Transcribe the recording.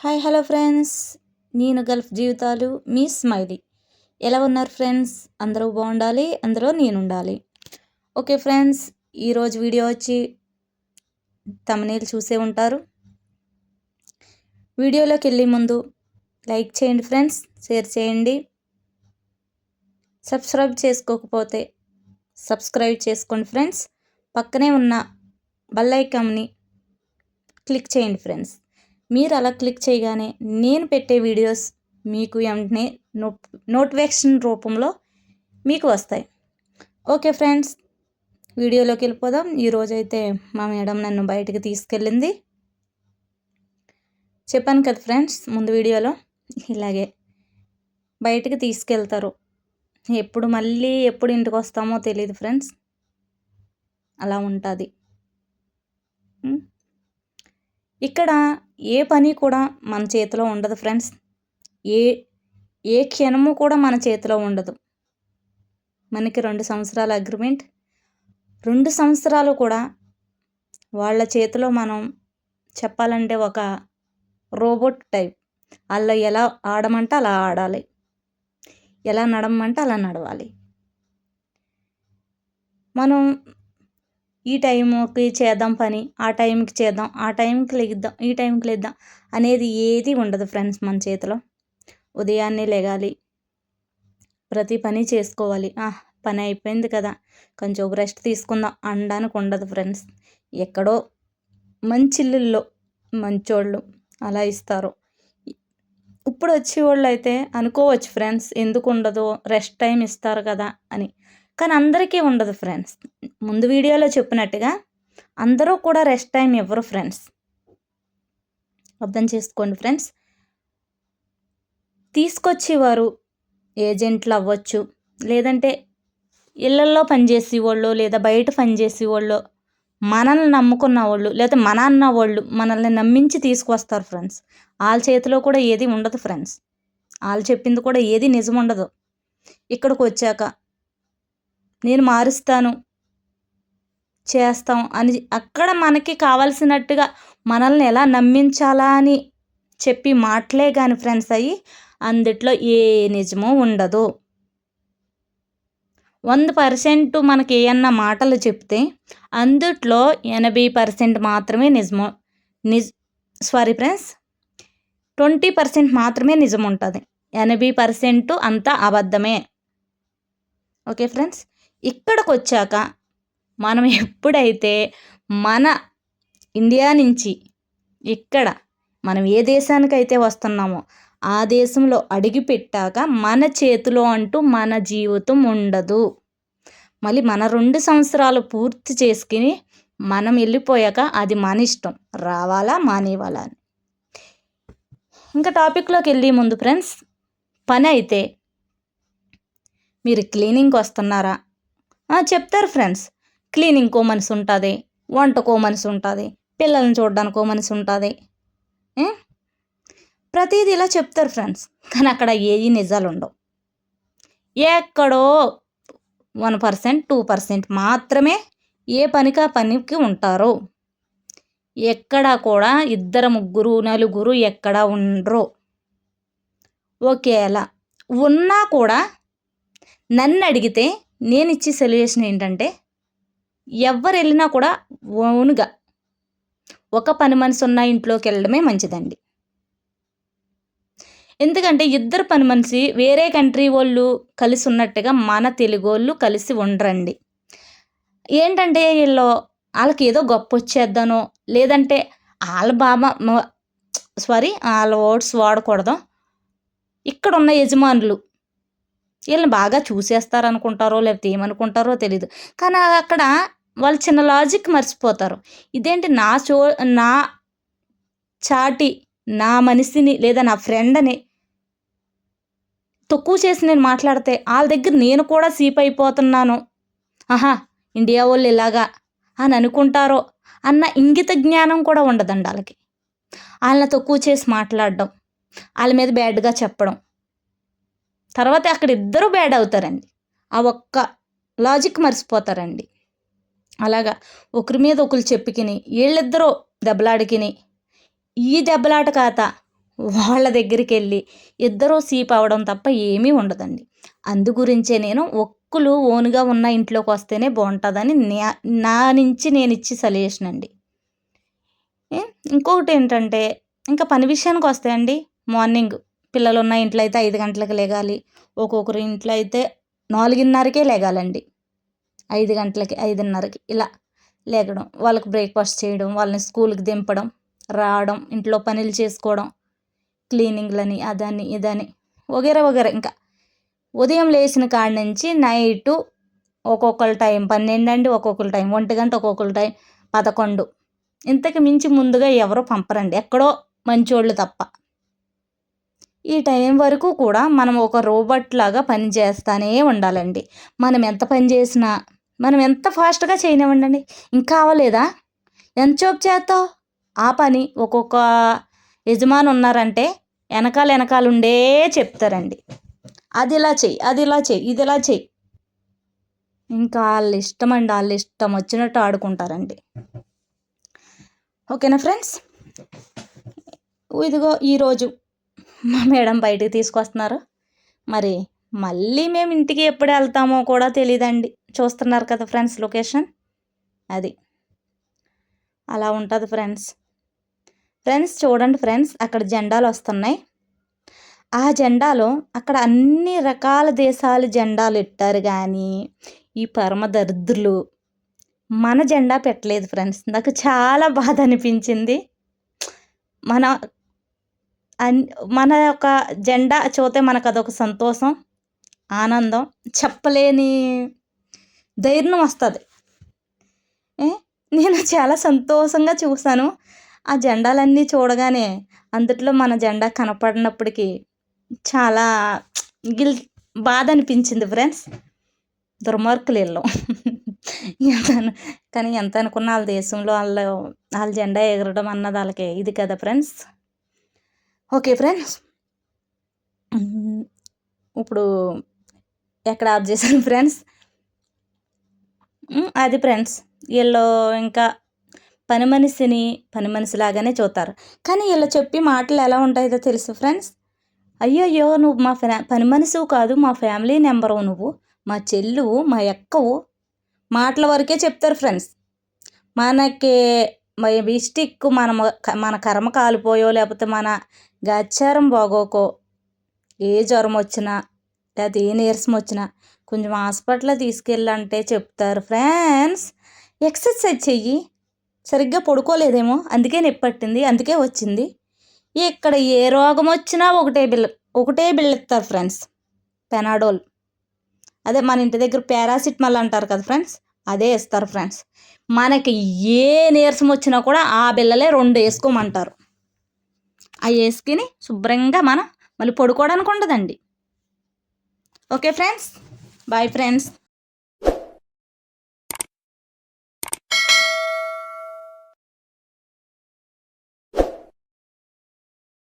Hi hello friends. నేను Gulf జీవితాలు మీ స్మైలీ. ఎలా ఉన్నారు ఫ్రెండ్స్? అందరూ బాగుండాలి అందులో నేను ఉండాలి ఓకే ఫ్రెండ్స్ ఈరోజు వీడియో వచ్చి తమనేలు చూసే ఉంటారు. వీడియోలోకి వెళ్ళే ముందు లైక్ చేయండి ఫ్రెండ్స్ షేర్ చేయండి. సబ్స్క్రైబ్ చేసుకోకపోతే సబ్స్క్రైబ్ చేసుకోండి ఫ్రెండ్స్. పక్కనే ఉన్న బెల్ ఐకాన్ని క్లిక్ చేయండి ఫ్రెండ్స్. మీరు అలా క్లిక్ చేయగానే నేను పెట్టే వీడియోస్ మీకు వెంటనే నో నోటిఫికేషన్ రూపంలో మీకు వస్తాయి. ఓకే ఫ్రెండ్స్ వీడియోలోకి వెళ్ళిపోదాం. ఈరోజైతే మా మేడం నన్ను బయటకు తీసుకెళ్ళింది. చెప్పాను కదా ఫ్రెండ్స్ ముందు వీడియోలో ఇలాగే బయటకు తీసుకెళ్తారు. ఎప్పుడు మళ్ళీ ఎప్పుడు ఇంటికి వస్తామో తెలియదు ఫ్రెండ్స్. అలా ఉంటుంది. ఇక్కడ ఏ పని కూడా మన చేతిలో ఉండదు ఫ్రెండ్స్. ఏ ఏ క్షణము కూడా మన చేతిలో ఉండదు. మనకి రెండు సంవత్సరాల అగ్రిమెంట్. రెండు సంవత్సరాలు కూడా వాళ్ళ చేతిలో మనం చెప్పాలంటే ఒక రోబోట్ టైప్. అలా ఎలా ఆడమంటే అలా ఆడాలి. ఎలా నడమంటే అలా నడవాలి. మనం ఈ టైంకి చేద్దాం పని ఆ టైంకి చేద్దాం ఆ టైంకి లెగిద్దాం ఈ టైంకి లేద్దాం అనేది ఏది ఉండదు ఫ్రెండ్స్ మన చేతిలో. ఉదయాన్నే లెగాలి ప్రతి పని చేసుకోవాలి. పని అయిపోయింది కదా కొంచెం రెస్ట్ తీసుకుందాం అనడానికి ఉండదు ఫ్రెండ్స్. ఎక్కడో మంచి ఇల్లుల్లో మంచోళ్ళు అలా ఇస్తారు. ఇప్పుడు వచ్చేవాళ్ళు అయితే అనుకోవచ్చు ఫ్రెండ్స్ ఎందుకు ఉండదు రెస్ట్ టైం ఇస్తారు కదా అని. కానీ అందరికీ ఉండదు ఫ్రెండ్స్. ముందు వీడియోలో చెప్పినట్టుగా అందరూ కూడా రెస్ట్ టైం ఇవ్వరు ఫ్రెండ్స్. అర్థం చేసుకోండి ఫ్రెండ్స్. తీసుకొచ్చేవారు ఏజెంట్లు అవ్వచ్చు లేదంటే ఇళ్ళల్లో పనిచేసేవాళ్ళు లేదా బయట పనిచేసేవాళ్ళు మనల్ని నమ్ముకున్న వాళ్ళు లేదా మన అన్న వాళ్ళు మనల్ని నమ్మించి తీసుకొస్తారు ఫ్రెండ్స్. వాళ్ళ చేతిలో కూడా ఏది ఉండదు ఫ్రెండ్స్. వాళ్ళు చెప్పింది కూడా ఏది నిజం ఉండదు. ఇక్కడికి వచ్చాక నేను మారుస్తాను చేస్తాం అని అక్కడ మనకి కావాల్సినట్టుగా మనల్ని ఎలా నమ్మించాలా అని చెప్పి మాటలే కానీ ఫ్రెండ్స్ అయ్యి అందుట్లో ఏ నిజమో ఉండదు. వంద పర్సెంట్ మనకి ఏమన్నా మాటలు చెప్తే అందుట్లో ఎనభై పర్సెంట్ మాత్రమే నిజమో నిజ సారీ ఫ్రెండ్స్ ట్వంటీ పర్సెంట్ మాత్రమే నిజం ఉంటుంది ఎనభై పర్సెంట్ అంతా అబద్ధమే. Okay friends? ఇక్కడికి వచ్చాక మనం ఎప్పుడైతే మన ఇండియా నుంచి ఇక్కడ మనం ఏ దేశానికైతే వస్తున్నామో ఆ దేశంలో అడిగి పెట్టాక మన చేతిలో అంటూ మన జీవితం ఉండదు. మళ్ళీ మన రెండు సంవత్సరాలు పూర్తి చేసుకుని మనం వెళ్ళిపోయాక అది మన ఇష్టం. రావాలా మానేవాలా అని. ఇంకా టాపిక్లోకి వెళ్ళి ముందు ఫ్రెండ్స్ పని అయితే మీరు క్లీనింగ్కి వస్తున్నారా? చెప్తారు ఫ్రెండ్స్. క్లీనింగ్కో మనసు ఉంటుంది వంటకో మనిషి ఉంటుంది పిల్లల్ని చూడడానికో మనసు ఉంటుంది. ప్రతిదీ ఇలా చెప్తారు ఫ్రెండ్స్ కానీ అక్కడ ఏవి నిజాలు ఉండవు. ఎక్కడో వన్ పర్సెంట్ టూ పర్సెంట్ మాత్రమే ఏ పనికి ఆ పనికి ఉంటారు. ఎక్కడా కూడా ఇద్దరు ముగ్గురు నలుగురు ఎక్కడ ఉండరు. ఒకేలా ఉన్నా కూడా నన్ను అడిగితే నేను ఇచ్చే సొల్యూషన్ ఏంటంటే ఎవరు వెళ్ళినా కూడా ఓన్గా ఒక పని మనసు ఉన్న ఇంట్లోకి వెళ్ళడమే మంచిదండి. ఎందుకంటే ఇద్దరు పని మనిషి వేరే కంట్రీ వాళ్ళు కలిసి ఉన్నట్టుగా మన తెలుగు వాళ్ళు కలిసి ఉండరండి. ఏంటంటే వీళ్ళు వాళ్ళకి ఏదో గొప్ప వచ్చేద్దానో లేదంటే వాళ్ళ బామ సారీ వాళ్ళ వర్డ్స్ వాడకూడదు ఇక్కడ ఉన్న యజమానులు వీళ్ళని బాగా చూసేస్తారు అనుకుంటారో లేకపోతే ఏమనుకుంటారో తెలియదు కానీ అక్కడ వాళ్ళు చిన్న లాజిక్ మర్చిపోతారు. ఇదేంటి నా చో నా చాటి నా మనిషిని లేదా నా ఫ్రెండ్ని తక్కువ చేసి నేను మాట్లాడితే వాళ్ళ దగ్గర నేను కూడా సీప్ అయిపోతున్నాను. ఆహా ఇండియా వాళ్ళు ఇలాగా అని అనుకుంటారో అన్న ఇంగిత జ్ఞానం కూడా ఉండదండి వాళ్ళకి. వాళ్ళని తక్కువ చేసి మాట్లాడడం వాళ్ళ మీద బ్యాడ్గా చెప్పడం. తర్వాత అక్కడ ఇద్దరు బ్యాడ్ అవుతారండి. ఆ ఒక్క లాజిక్ మర్చిపోతారండి. అలాగా ఒకరి మీద ఒకరు చెప్పుకిని వీళ్ళిద్దరూ దెబ్బలాడికిని ఈ దెబ్బలాట కాత వాళ్ళ దగ్గరికి వెళ్ళి ఇద్దరూ సీప్ అవ్వడం తప్ప ఏమీ ఉండదండి. అందు గురించే నేను ఒక్కులు ఓన్గా ఉన్న ఇంట్లోకి వస్తేనే బాగుంటుందని నా నా నుంచి నేను ఇచ్చి సజెషన్ అండి. ఇంకొకటి ఏంటంటే ఇంకా పని విషయానికి వస్తాయండి మార్నింగ్ పిల్లలు ఉన్న ఇంట్లో అయితే ఐదు గంటలకు లేగాలి. ఒక్కొక్కరు ఇంట్లో అయితే నాలుగున్నరకే లేగాలండి. ఐదు గంటలకి ఐదున్నరకి ఇలా లేగడం. వాళ్ళకి బ్రేక్ఫాస్ట్ చేయడం వాళ్ళని స్కూల్కి దింపడం రావడం ఇంట్లో పనులు చేసుకోవడం క్లీనింగ్లని అదని ఇదని వగేరా వగేరా ఇంకా. ఉదయం లేచిన కాడ నుంచి నైటు ఒక్కొక్కరు టైం పన్నెండు అండి ఒక్కొక్కరు టైం ఒంటి గంట ఒక్కొక్కరు టైం పదకొండు. ఇంతకు మించి ముందుగా ఎవరో పంపరండి. ఎక్కడో మంచోళ్ళు తప్ప. ఈ టైం వరకు కూడా మనం ఒక రోబోట్ లాగా పని చేస్తానే ఉండాలండి. మనం ఎంత పని చేసినా మనం ఎంత ఫాస్ట్గా చేయనివ్వండి ఇంకా అవ్వలేదా ఎంత చూపు చేస్తావు? ఆ పని ఒక్కొక్క యజమాని ఉన్నారంటే వెనకాల వెనకాల ఉండే చెప్తారండి. అది ఇలా చెయ్యి అది ఇలా చెయ్యి ఇది ఇలా చెయ్యి ఇంకా వాళ్ళ ఇష్టం అండి వాళ్ళ ఇష్టం వచ్చినట్టు ఆడుకుంటారండి. ఓకేనా ఫ్రెండ్స్? ఇదిగో ఈరోజు మా మేడం బయటికి తీసుకొస్తున్నారు. మరి మళ్ళీ మేము ఇంటికి ఎప్పుడు వెళ్తామో కూడా తెలియదండి చూస్తున్నారు కదా ఫ్రెండ్స్ లొకేషన్? అది. అలా ఉంటుంది ఫ్రెండ్స్. ఫ్రెండ్స్ చూడండి ఫ్రెండ్స్ అక్కడ జెండాలు వస్తున్నాయి. ఆ జెండాలో అక్కడ అన్ని రకాల దేశాల జెండాలు పెట్టారు కానీ ఈ పరమ దరిద్రులు మన జెండా పెట్టలేదు ఫ్రెండ్స్. నాకు చాలా బాధ అనిపించింది. మన మన యొక్క జెండా చూస్తే మనకు అదొక సంతోషం ఆనందం చెప్పలేని ధైర్యం వస్తుంది. ఏ? నేను చాలా సంతోషంగా చూశాను. ఆ జెండాలన్నీ చూడగానే అందుట్లో మన జెండా కనపడినప్పటికీ చాలా గిల్ బాధ అనిపించింది ఫ్రెండ్స్ దుర్మార్గులు వీళ్ళు కానీ ఎంత అనుకున్న వాళ్ళ దేశంలో వాళ్ళు వాళ్ళ జెండా ఎగరడం అన్నది వాళ్ళకి ఇది కదా ఫ్రెండ్స్. Okay friends. ఇప్పుడు ఎక్కడ ఆఫ్ చేశాను ఫ్రెండ్స్? అది ఫ్రెండ్స్. వీళ్ళు ఇంకా పని మనిషిని పని మనిషిలాగానే చూస్తారు. కానీ వీళ్ళు చెప్పి మాటలు ఎలా ఉంటాయో తెలుసు ఫ్రెండ్స్? అయ్యయ్యో నువ్వు మా ఫ్యా పని మనిషివు కాదు మా ఫ్యామిలీ నెంబరు నువ్వు. మా చెల్లువు మా ఎక్కవు మాటల వరకే చెప్తారు ఫ్రెండ్స్. మనకి మిస్టిక్ మన మన కర్మ కాలిపోయో లేకపోతే మన గచ్చారం బాగోకో ఏ జ్వరం వచ్చినా లేకపోతే ఏ నీరసం వచ్చినా కొంచెం హాస్పిటల్లో తీసుకెళ్ళంటే చెప్తారు. ఫ్రెండ్స్ ఎక్సర్సైజ్ చెయ్యి. సరిగ్గా పడుకోలేదేమో. అందుకే నొప్పి పట్టింది. అందుకే వచ్చింది. ఇక్కడ ఏ రోగం వచ్చినా ఒకటే బిల్ ఒకటే బిల్ల ఇస్తారు ఫ్రెండ్స్. పెనాడోల్. అదే మన ఇంటి దగ్గర పారాసిటమాల్ అంటారు కదా ఫ్రెండ్స్. అదే ఇస్తారు ఫ్రెండ్స్. మనకి ఏ నీరసం వచ్చినా కూడా ఆ బిల్లలే రెండు వేసుకోమంటారు. ఆ వేసుకుని శుభ్రంగా మనం మళ్ళీ పడుకోవడానికి ఉండదండి. Okay friends. Bye friends.